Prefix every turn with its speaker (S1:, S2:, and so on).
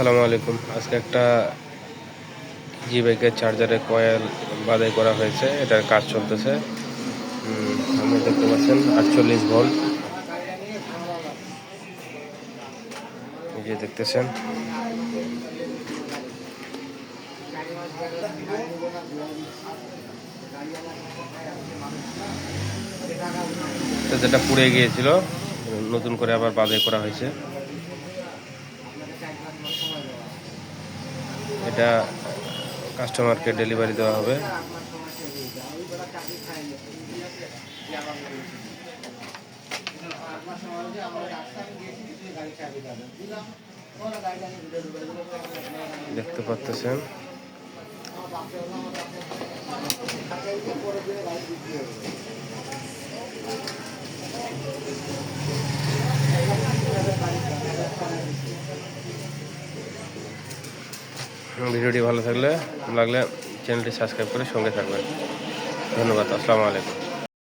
S1: আসসালামু আলাইকুম। আজকে একটা জি বাইকের চার্জারে কয়েল বাদাই করা হয়েছে। এটার কাজ চলতেছে। আপনি দেখতে পাচ্ছেন, আটচল্লিশ ভোল্ট। যে দেখতেছেন। যেটা পুড়ে গিয়েছিল, নতুন করে আবার বাদাই করা হয়েছে। এটা কাস্টমারকে ডেলিভারি দেওয়া হবে। দেখতে পাচ্ছেন। ভিডিওটি ভালো থাকলে লাগলে চ্যানেলটি সাবস্ক্রাইব করে সঙ্গে থাকবেন। ধন্যবাদ আসসালামু আলাইকুম।